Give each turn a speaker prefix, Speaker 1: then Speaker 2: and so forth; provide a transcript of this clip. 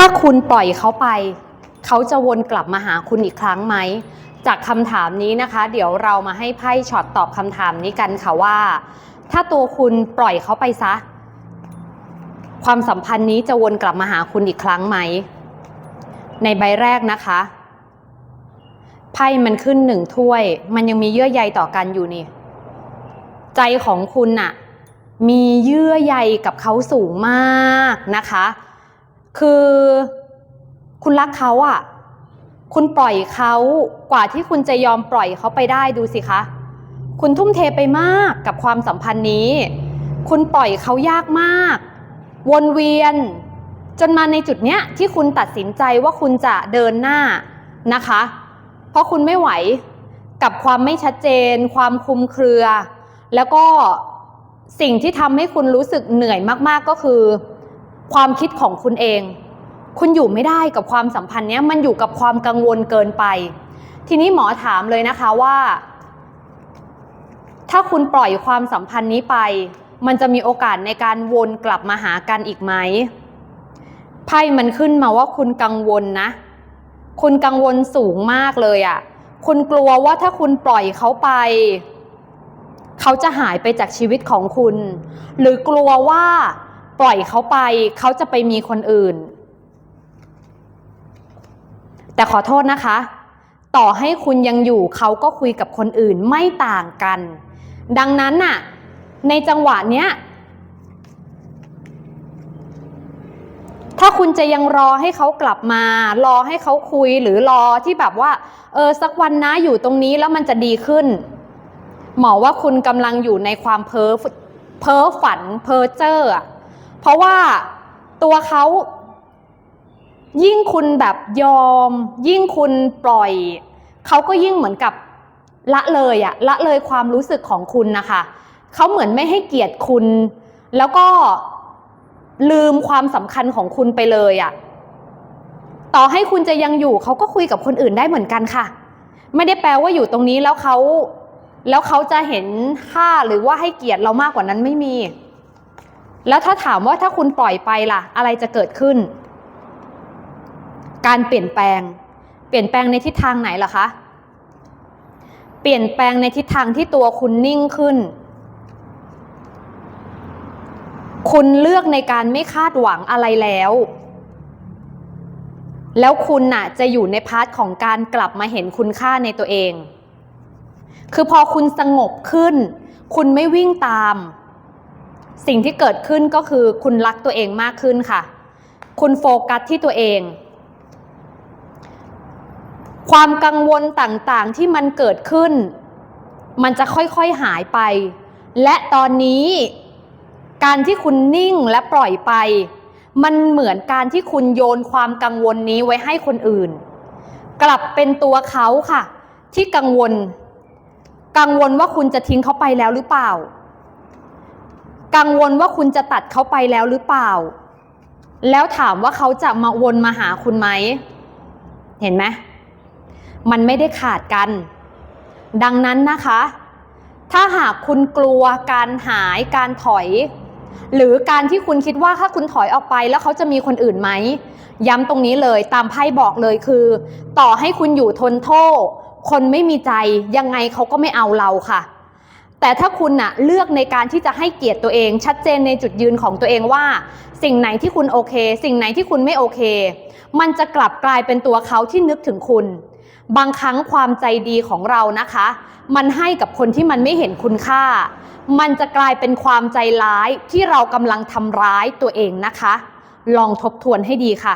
Speaker 1: ถ้าคุณปล่อยเขาไป เขาจะวนกลับมาหาคุณอีกครั้งไหม จากคำถามนี้นะคะ เดี๋ยวเรามาให้ไพ่ช็อตตอบคำถามนี้กันค่ะว่า ถ้าตัวคุณปล่อยเขาไปซะ ความสัมพันธ์นี้จะวนกลับมาหาคุณอีกครั้งไหม ในใบแรกนะคะไพ่มันขึ้นหนึ่งถ้วย มันยังมีเยื่อใยต่อกันอยู่นี่ ใจของคุณน่ะ มีเยื่อใยกับเขาสูงมากนะคะ คือคุณรักเขาอะ่ะ คุณปล่อยเขากว่าที่คุณจะยอมปล่อยเขาไปได้ดูสิคะ คุณทุ่มเทไปมากกับความสัมพันธ์นี้ คุณปล่อยเขายากมาก วนเวียน จนมาในจุดเนี้ยที่คุณตัดสินใจว่าคุณจะเดินหน้านะคะ เพราะคุณไม่ไหวกับความไม่ชัดเจน ความคุมเครือ แล้วก็สิ่งที่ทำให้คุณรู้สึกเหนื่อยมาก ๆก็คือ ความคิดของคุณเอง คุณอยู่ไม่ได้กับความสัมพันธ์เนี้ยมันอยู่กับความกังวลเกินไป ทีนี้หมอถามเลยนะคะว่า ถ้าคุณปล่อยความสัมพันธ์นี้ไป มันจะมีโอกาสในการวนกลับมาหากันอีกไหมไพ่มันขึ้นมาว่าคุณกังวลนะ คุณกังวลสูงมากเลยอะ่ะ คุณกลัวว่าถ้าคุณปล่อยเขาไป เขาจะหายไปจากชีวิตของคุณ หรือกลัวว่า ปล่อยเขาไปเขาจะไปมีคนอื่น แต่ขอโทษนะคะ ต่อให้คุณยังอยู่เขาก็คุยกับคนอื่นไม่ต่างกัน ดังนั้นน่ะ ในจังหวะเนี้ยถ้าคุณจะยังรอให้เขากลับมา รอให้เขาคุยหรือรอที่แบบว่า เออสักวันนะอยู่ตรงนี้แล้วมันจะดีขึ้น หมอว่าคุณกำลังอยู่ในความเพ้อเพ้อฝันเพ้อเจ้อ เพราะว่าตัวเขายิ่งคุณแบบยอม ยิ่งคุณปล่อย เขาก็ยิ่งเหมือนกับละเลยอะละเลยความรู้สึกของคุณนะคะเขาเหมือนไม่ให้เกียรติคุณ แล้วก็ลืมความสำคัญของคุณไปเลยอะต่อให้คุณจะยังอยู่เขาก็คุยกับคนอื่นได้เหมือนกันค่ะ ไม่ได้แปลว่าอยู่ตรงนี้แล้วเขาแล้วเขาจะเห็นค่าหรือว่าให้เกียรติเรามากกว่านั้นไม่มี แล้วถ้าถามว่าถ้าคุณปล่อยไปล่ะ อะไรจะเกิดขึ้น การเปลี่ยนแปลง เปลี่ยนแปลงในทิศทางไหนล่ะคะ เปลี่ยนแปลงในทิศทางที่ตัวคุณนิ่งขึ้น คุณเลือกในการไม่คาดหวังอะไรแล้ว แล้วคุณน่ะจะอยู่ในพาร์ทของการกลับมาเห็นคุณค่าในตัวเอง คือพอคุณสงบขึ้น คุณไม่วิ่งตาม สิ่งที่เกิดขึ้นก็คือคุณรักตัวเองมากขึ้นค่ะ คุณโฟกัสที่ตัวเอง ความกังวลต่างๆที่มันเกิดขึ้น มันจะค่อยๆหายไป และตอนนี้การที่คุณนิ่งและปล่อยไป มันเหมือนการที่คุณโยนความกังวลนี้ไว้ให้คนอื่น กลับเป็นตัวเขาค่ะ ที่กังวล กังวลว่าคุณจะทิ้งเขาไปแล้วหรือเปล่า กังวลว่าคุณจะตัดเขาไปแล้วหรือเปล่า แล้วถามว่าเขาจะมาวนมาหาคุณไหม เห็นไหมมันไม่ได้ขาดกัน ดังนั้นนะคะ ถ้าหากคุณกลัวการหายการถอย หรือการที่คุณคิดว่าถ้าคุณถอยออกไปแล้วเขาจะมีคนอื่นไหม ย้ำตรงนี้เลยตามไพ่บอกเลยคือ ต่อให้คุณอยู่ทนโทษ คนไม่มีใจยังไงเขาก็ไม่เอาเราค่ะ แต่ถ้าคุณน่ะเลือกในการที่จะให้เกียรติตัวเอง ชัดเจนในจุดยืนของตัวเองว่า สิ่งไหนที่คุณโอเค สิ่งไหนที่คุณไม่โอเค มันจะกลับกลายเป็นตัวเขาที่นึกถึงคุณ บางครั้งความใจดีของเรานะคะ มันให้กับคนที่มันไม่เห็นคุณค่า มันจะกลายเป็นความใจร้ายที่เรากำลังทำร้ายตัวเองนะคะ ลองทบทวนให้ดีค่ะ